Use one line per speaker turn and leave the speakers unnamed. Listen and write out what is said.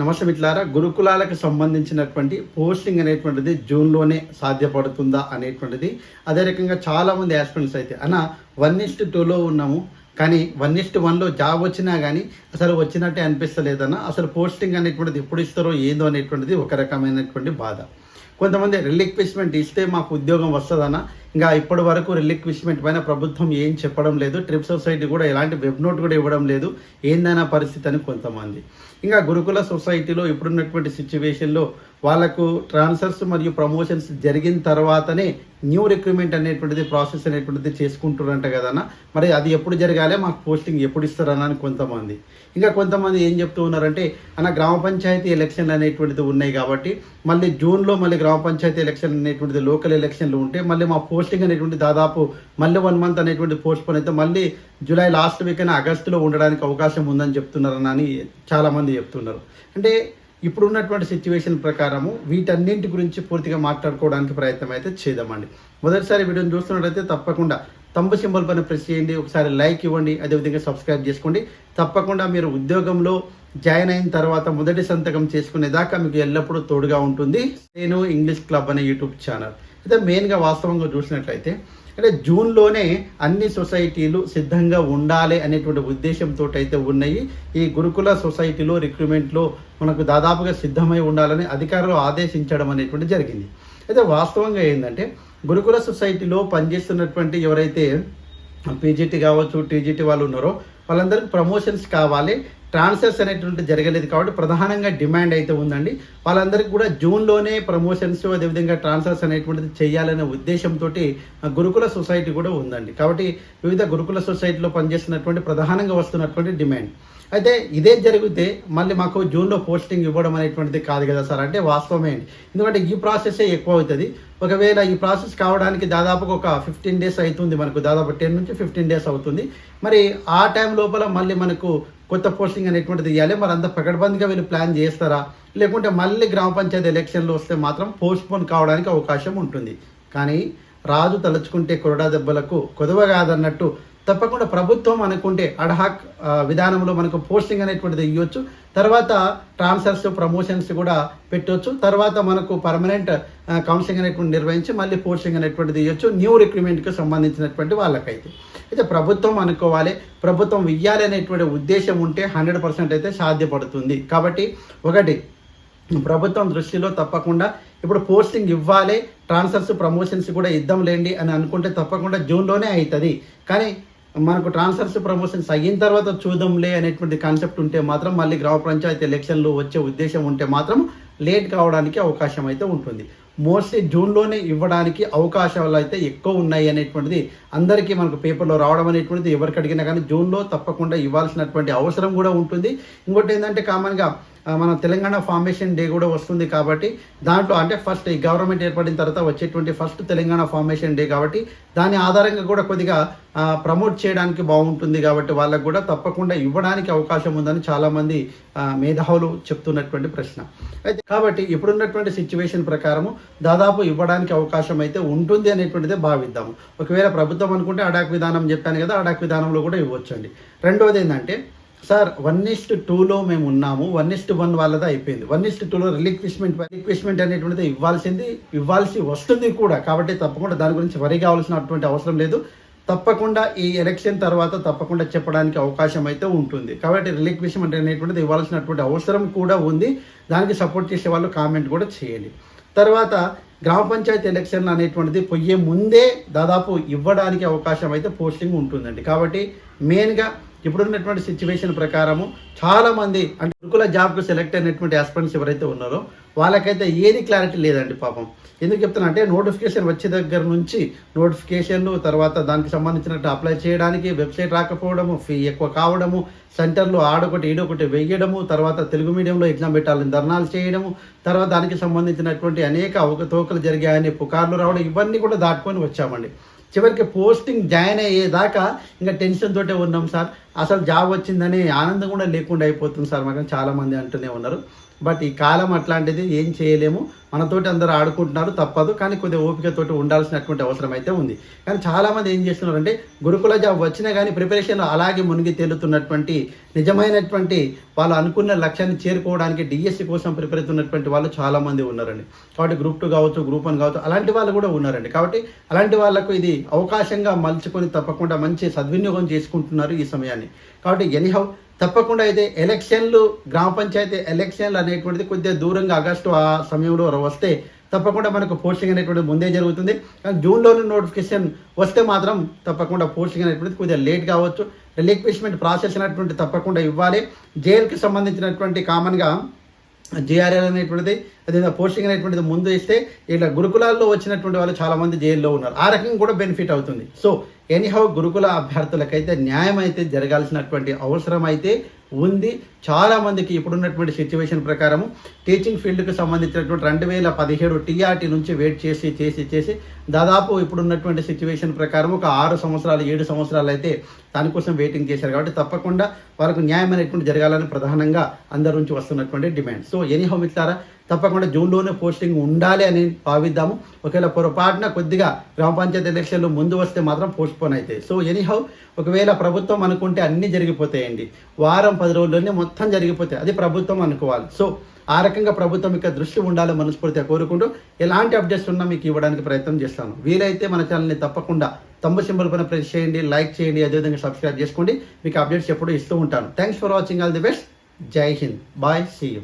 నమస్తే మిట్లారా గురుకులాలకు సంబంధించినటువంటి పోస్టింగ్ అనేటువంటిది జూన్లోనే సాధ్యపడుతుందా అనేటువంటిది. అదే రకంగా చాలామంది యాస్పిరెంట్స్ అయితే అన్న వన్ ఇస్ట్ టూలో ఉన్నాము. కానీ వన్ ఇస్ట్ వన్లో జాబ్ వచ్చినా కానీ అసలు వచ్చినట్టే అనిపిస్తలేదన్న. అసలు పోస్టింగ్ అనేటువంటిది ఎప్పుడు ఇస్తారో ఏందో అనేటువంటిది ఒక రకమైనటువంటి బాధ. కొంతమంది రిలిక్విష్మెంట్ ఇస్తే మాకు ఉద్యోగం వస్తుందన్న. ఇంకా ఇప్పటి వరకు రిలిక్విష్మెంట్ పైన ప్రభుత్వం ఏం చెప్పడం లేదు. ట్రిప్ సొసైటీ కూడా ఎలాంటి వెబ్ నోట్ కూడా ఇవ్వడం లేదు. ఏందన్న పరిస్థితి అని కొంతమంది. ఇంకా గురుకుల సొసైటీలో ఇప్పుడున్నటువంటి సిచ్యువేషన్లో వాళ్ళకు ట్రాన్స్ఫర్స్ మరియు ప్రమోషన్స్ జరిగిన తర్వాతనే న్యూ రిక్రూట్మెంట్ అనేటువంటిది ప్రాసెస్ అనేటువంటిది చేసుకుంటున్నారంట కదన్న. మరి అది ఎప్పుడు జరగాలి మాకు పోస్టింగ్ ఎప్పుడు ఇస్తారన్న అని కొంతమంది. ఇంకా కొంతమంది ఏం చెప్తూ ఉన్నారంటే అన్న గ్రామ పంచాయతీ ఎలక్షన్లు అనేటువంటిది ఉన్నాయి కాబట్టి మళ్ళీ జూన్లో మళ్ళీ గ్రామ పంచాయతీ ఎలక్షన్ అనేటువంటిది లోకల్ ఎలక్షన్లు ఉంటే మళ్ళీ మా పోస్టింగ్ అనేటువంటి దాదాపు మళ్ళీ వన్ మంత్ అనేటువంటి పోస్ట్ పోన్ అయితే మళ్ళీ జూలై లాస్ట్ వీక్ అయినా ఆగస్టులో ఉండడానికి అవకాశం ఉందని చెప్తున్నారని అని చాలామంది చెప్తున్నారు. అంటే ఇప్పుడు ఉన్నటువంటి సిచ్యువేషన్ ప్రకారము వీటన్నింటి గురించి పూర్తిగా మాట్లాడుకోవడానికి ప్రయత్నం అయితే చేద్దామండి. మొదటిసారి వీడియోని చూస్తున్నట్టయితే తప్పకుండా తంబు సింబల్ పైన ప్రెస్ చేయండి ఒకసారి లైక్ ఇవ్వండి అదేవిధంగా సబ్స్క్రైబ్ చేసుకోండి. తప్పకుండా మీరు ఉద్యోగంలో జాయిన్ అయిన తర్వాత మొదటి సంతకం చేసుకునేదాకా మీకు ఎల్లప్పుడూ తోడుగా ఉంటుంది. నేను ఇంగ్లీష్ క్లబ్ అనే యూట్యూబ్ ఛానల్. అయితే మెయిన్గా వాస్తవంగా చూసినట్లయితే అంటే జూన్లోనే అన్ని సొసైటీలు సిద్ధంగా ఉండాలి అనేటువంటి ఉద్దేశంతో అయితే ఉన్నాయి. ఈ గురుకుల సొసైటీలో రిక్రూట్మెంట్లో మనకు దాదాపుగా సిద్ధమై ఉండాలని అధికారులు ఆదేశించడం అనేటువంటి జరిగింది. అయితే వాస్తవంగా ఏంటంటే గురుకుల సొసైటీలో పనిచేస్తున్నటువంటి ఎవరైతే పీజీటీ కావచ్చు టీజీటీ వాళ్ళు ఉన్నారో వాళ్ళందరికీ ప్రమోషన్స్ కావాలి. ట్రాన్స్ఫర్స్ అనేటువంటి జరగలేదు కాబట్టి ప్రధానంగా డిమాండ్ అయితే ఉందండి. వాళ్ళందరికీ కూడా జూన్లోనే ప్రమోషన్స్ అదేవిధంగా ట్రాన్స్ఫర్స్ అనేటువంటిది చేయాలనే ఉద్దేశంతో గురుకుల సొసైటీ కూడా ఉందండి. కాబట్టి వివిధ గురుకుల సొసైటీలో పనిచేస్తున్నటువంటి ప్రధానంగా వస్తున్నటువంటి డిమాండ్. అయితే ఇదే జరిగితే మళ్ళీ మాకు జూన్లో పోస్టింగ్ ఇవ్వడం అనేటువంటిది కాదు కదా సార్? అంటే వాస్తవమే అండి. ఎందుకంటే ఈ ప్రాసెసే ఎక్కువ అవుతుంది. ఒకవేళ ఈ ప్రాసెస్ కావడానికి దాదాపుగా ఒక ఫిఫ్టీన్ డేస్ అవుతుంది మనకు. దాదాపు టెన్ నుంచి ఫిఫ్టీన్ డేస్ అవుతుంది. మరి ఆ టైం లోపల మళ్ళీ మనకు కొత్త పోస్టింగ్ అనేటువంటిది ఇవ్వాలి మరి అంత పకడ్బందీగా వీళ్ళు ప్లాన్ చేస్తారా? లేకుంటే మళ్ళీ గ్రామ పంచాయతీ ఎలక్షన్లు వస్తే మాత్రం పోస్ట్ పోన్ కావడానికి అవకాశం ఉంటుంది. కానీ రాజు తలుచుకుంటే కొరడా దెబ్బలకు కొదవ కాదన్నట్టు తప్పకుండా ప్రభుత్వం అనుకుంటే అడ్హాక్ విధానంలో మనకు పోస్టింగ్ అనేటువంటిది ఇవ్వచ్చు తర్వాత ట్రాన్స్ఫర్స్ ప్రమోషన్స్ కూడా పెట్టవచ్చు తర్వాత మనకు పర్మనెంట్ కౌన్సిలింగ్ అనేటువంటి నిర్వహించి మళ్ళీ పోస్టింగ్ అనేటువంటిది ఇవ్వచ్చు న్యూ రిక్రూట్మెంట్కి సంబంధించినటువంటి వాళ్ళకైతే. అయితే ప్రభుత్వం అనుకోవాలి. ప్రభుత్వం ఇవ్వాలి అనేటువంటి ఉద్దేశం ఉంటే హండ్రెడ్ పర్సెంట్ అయితే సాధ్యపడుతుంది. కాబట్టి ఒకటి ప్రభుత్వం దృష్టిలో తప్పకుండా ఇప్పుడు పోస్టింగ్ ఇవ్వాలి ట్రాన్స్ఫర్స్ ప్రమోషన్స్ కూడా ఇద్దాంలేండి అని అనుకుంటే తప్పకుండా జూన్లోనే అవుతుంది కానీ మనకు ట్రాన్స్ఫర్స్ ప్రమోషన్స్ అయిన తర్వాత చూద్దాంలే అనేటువంటి కాన్సెప్ట్ ఉంటే మాత్రం మళ్ళీ గ్రామ పంచాయతీ ఎలక్షన్లు వచ్చే ఉద్దేశం ఉంటే మాత్రం లేట్ కావడానికి అవకాశం అయితే ఉంటుంది. మోస్ట్లీ జూన్లోనే ఇవ్వడానికి అవకాశాలు అయితే ఎక్కువ ఉన్నాయి అనేటువంటిది అందరికీ మనకు పేపర్లో రావడం అనేటువంటిది ఎవరికి అడిగినా కానీ జూన్లో తప్పకుండా ఇవ్వాల్సినటువంటి అవసరం కూడా ఉంటుంది. ఇంకోటి ఏంటంటే కామన్గా మన తెలంగాణ ఫార్మేషన్ డే కూడా వస్తుంది కాబట్టి దాంట్లో అంటే ఫస్ట్ ఈ గవర్నమెంట్ ఏర్పడిన తర్వాత వచ్చేటువంటి ఫస్ట్ తెలంగాణ ఫార్మేషన్ డే కాబట్టి దాని ఆధారంగా కూడా కొద్దిగా ప్రమోట్ చేయడానికి బాగుంటుంది కాబట్టి వాళ్ళకు కూడా తప్పకుండా ఇవ్వడానికి అవకాశం ఉందని చాలామంది మేధావులు చెప్తున్నటువంటి ప్రశ్న. అయితే కాబట్టి ఇప్పుడున్నటువంటి సిచ్యువేషన్ ప్రకారము దాదాపు ఇవ్వడానికి అవకాశం అయితే ఉంటుంది అనేటువంటిదే భావిద్దాము. ఒకవేళ ప్రభుత్వం అనుకుంటే అడాక్ విధానం చెప్పాను కదా అడాక్ విధానంలో కూడా ఇవ్వచ్చండి. రెండవది ఏంటంటే సార్ వన్ ఇస్ట్ టూలో మేము ఉన్నాము. వన్ ఇస్ట్ వన్ వాళ్ళది అయిపోయింది. వన్ ఇస్ట్ టూలో రిలిక్విష్మెంట్ రిక్విష్మెంట్ అనేటువంటిది ఇవ్వాల్సింది ఇవ్వాల్సి వస్తుంది కూడా. కాబట్టి తప్పకుండా దాని గురించి వరి కావాల్సినటువంటి అవసరం లేదు. తప్పకుండా ఈ ఎలక్షన్ తర్వాత తప్పకుండా చెప్పడానికి అవకాశం అయితే ఉంటుంది. కాబట్టి రిలిక్విష్మెంట్ అనేటువంటిది ఇవ్వాల్సినటువంటి అవసరం కూడా ఉంది. దానికి సపోర్ట్ చేసే వాళ్ళు కామెంట్ కూడా చేయాలి తర్వాత గ్రామ పంచాయతీ ఎలక్షన్ అనేటువంటిది పోయే ముందే దాదాపు ఇవ్వడానికి అవకాశం అయితే పోస్టింగ్ ఉంటుందండి. కాబట్టి మెయిన్గా ఇప్పుడున్నటువంటి సిచ్యువేషన్ ప్రకారము చాలామంది అంటే గురుకుల జాబ్కు సెలెక్ట్ అయినటువంటి ఆస్పిరెంట్స్ ఎవరైతే ఉన్నారో వాళ్ళకైతే ఏది క్లారిటీ లేదండి పాపం. ఎందుకు చెప్తున్నా అంటే నోటిఫికేషన్ వచ్చే దగ్గర నుంచి నోటిఫికేషన్లు తర్వాత దానికి సంబంధించినట్టు అప్లై చేయడానికి వెబ్సైట్ రాకపోవడము ఫీ ఎక్కువ కావడము సెంటర్లో ఆడొకటి ఈడొకటి వేయడము తర్వాత తెలుగు మీడియంలో ఎగ్జామ్ పెట్టాలని ధర్నాలు చేయడము తర్వాత దానికి సంబంధించినటువంటి అనేక అవకతవకలు జరిగాయని పుకార్లు రావడం ఇవన్నీ కూడా దాటుకొని వచ్చామండి. చివరికి పోస్టింగ్ జాయిన్ అయ్యేదాకా ఇంకా టెన్షన్ తోటే ఉన్నాం సార్. అసలు జాబ్ వచ్చిందని ఆనందం కూడా లేకుండా అయిపోతుంది సార్ మాకు చాలామంది అంటూనే ఉన్నారు. బట్ ఈ కాలం అట్లాంటిది ఏం చేయలేము. మనతోటి అందరూ ఆడుకుంటున్నారు తప్పదు. కానీ కొద్దిగా ఓపికతోటి ఉండాల్సినటువంటి అవసరం అయితే ఉంది. కానీ చాలామంది ఏం చేస్తున్నారంటే గురుకుల జాబ్ వచ్చినా కానీ ప్రిపరేషన్ అలాగే మునిగి తేలుతున్నటువంటి నిజమైనటువంటి వాళ్ళు అనుకున్న లక్ష్యాన్ని చేరుకోవడానికి డిఎస్సి కోసం ప్రిపేర్ అవుతున్నటువంటి వాళ్ళు చాలామంది ఉన్నారండి. కాబట్టి గ్రూప్ టూ కావచ్చు గ్రూప్ వన్ కావచ్చు అలాంటి వాళ్ళు కూడా ఉన్నారండి. కాబట్టి అలాంటి వాళ్ళకు ఇది అవకాశంగా మలుచుకొని తప్పకుండా మంచి సద్వినియోగం చేసుకుంటున్నారు ఈ సమయాన్ని. కాబట్టి ఎనీహౌ తప్పకుండా అయితే ఎలక్షన్లు గ్రామ పంచాయతీ ఎలక్షన్లు అనేటువంటిది కొద్దిగా దూరంగా ఆగస్టు ఆ సమయంలో వస్తే తప్పకుండా మనకు పోస్టింగ్ అనేటువంటి ముందే జరుగుతుంది. కానీ జూన్లోనే నోటిఫికేషన్ వస్తే మాత్రం తప్పకుండా పోస్టింగ్ అనేటువంటిది కొద్దిగా లేట్ కావచ్చు. రిలీక్విష్మెంట్ ప్రాసెస్ అనేటువంటి తప్పకుండా ఇవ్వాలి. జైలుకి సంబంధించినటువంటి కామన్గా జేఆర్ఎల్ అనేటువంటిది అదే పోస్టింగ్ అనేటువంటిది ముందు ఇస్తే ఇట్లా గురుకులాల్లో వచ్చినటువంటి వాళ్ళు చాలామంది జైల్లో ఉన్నారు. ఆ రకంగా కూడా బెనిఫిట్ అవుతుంది. సో ఎనీహౌ గురుకుల అభ్యర్థులకైతే న్యాయం అయితే జరగాల్సినటువంటి అవసరం అయితే ఉంది. చాలామందికి ఇప్పుడున్నటువంటి సిచ్యువేషన్ ప్రకారము టీచింగ్ ఫీల్డ్కి సంబంధించినటువంటి రెండు వేల పదిహేడు టీఆర్టీ నుంచి వెయిట్ చేసి చేసి చేసి దాదాపు ఇప్పుడున్నటువంటి సిచ్యువేషన్ ప్రకారం ఒక ఆరు సంవత్సరాలు ఏడు సంవత్సరాలు అయితే దానికోసం వెయిటింగ్ చేశారు. కాబట్టి తప్పకుండా వాళ్ళకు న్యాయం అనేటువంటి జరగాలని ప్రధానంగా అందరి నుంచి వస్తున్నటువంటి డిమాండ్ సో ఎనీహౌ మిత్రారా తప్పకుండా జూన్లోనే పోస్టింగ్ ఉండాలి అని భావిద్దాము. ఒకవేళ పొరపాటున కొద్దిగా గ్రామ పంచాయతీ ఎలక్షన్లు ముందు వస్తే మాత్రం పోస్ట్పోన్ అవుతాయి సో ఎనీహౌ ఒకవేళ ప్రభుత్వం అనుకుంటే అన్నీ జరిగిపోతాయండి. వారం పది రోజుల్లోనే మొత్తం జరిగిపోతాయి. అది ప్రభుత్వం అనుకోవాలి. సో ఆ రకంగా ప్రభుత్వం యొక్క దృష్టి ఉండాలి మనస్ఫూర్తిగా కోరుకుంటూ ఎలాంటి అప్డేట్స్ ఉన్నా మీకు ఇవ్వడానికి ప్రయత్నం చేస్తాను. వీలైతే మన ఛానల్ని తప్పకుండా తమ్ము సింబల్ పైన ప్రెస్ చేయండి లైక్ చేయండి అదేవిధంగా సబ్స్క్రైబ్ చేసుకోండి. మీకు అప్డేట్స్ ఎప్పుడూ ఇస్తూ ఉంటాను. Thanks for watching all the best జై హింద్ బాయ్ సీ యూ